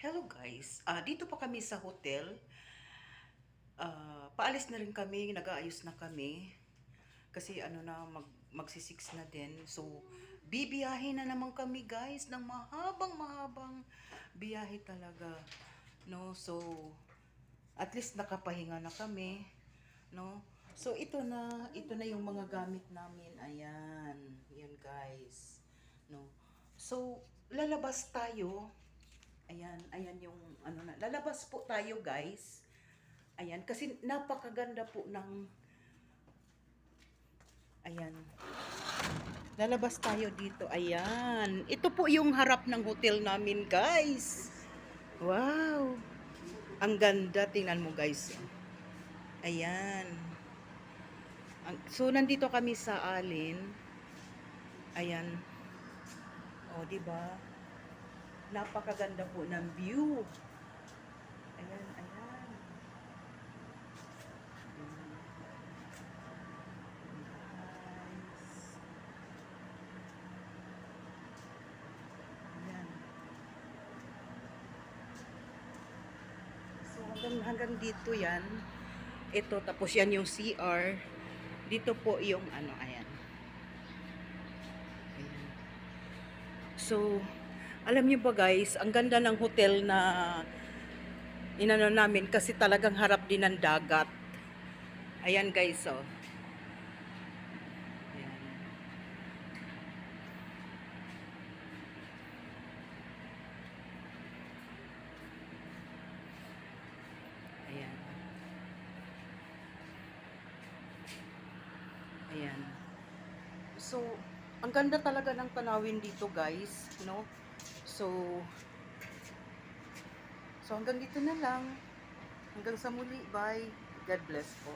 Hello guys, Ah, dito pa kami sa hotel. Ah, paalis na rin kami, nag-aayos na kami. Kasi ano na, mag, magsisix na din. So, bibiyahe na naman kami guys ng mahabang mahabang biyahe talaga. No, so, at least nakapahinga na kami. No, so ito na, ito na yung mga gamit namin. Ayan, yan guys. No, so, lalabas tayo. Ayan, ayan yung ano na. Lalabas po tayo, guys. Ayan, kasi napakaganda po ng Ayan. Lalabas tayo dito. Ayan. Ito po yung harap ng hotel namin, guys. Wow. Ang ganda. Tingnan mo, guys. Ayan. So, nandito kami sa Alin. Ayan. O, di ba? Napakaganda po ng view. Ayan, ayan. Ayan. So, hanggang, hanggang dito yan. Ito, tapos yan yung CR. Dito po yung ano, ayan. Ayan. So, alam niyo ba guys, ang ganda ng hotel na inano namin kasi talagang harap din ng dagat. Ayan guys, oh. Ayan. Ayan. Ayan. So, ang ganda talaga ng tanawin dito, guys, no? So, so hanggang dito na lang. Hanggang sa muli, bye. God bless po.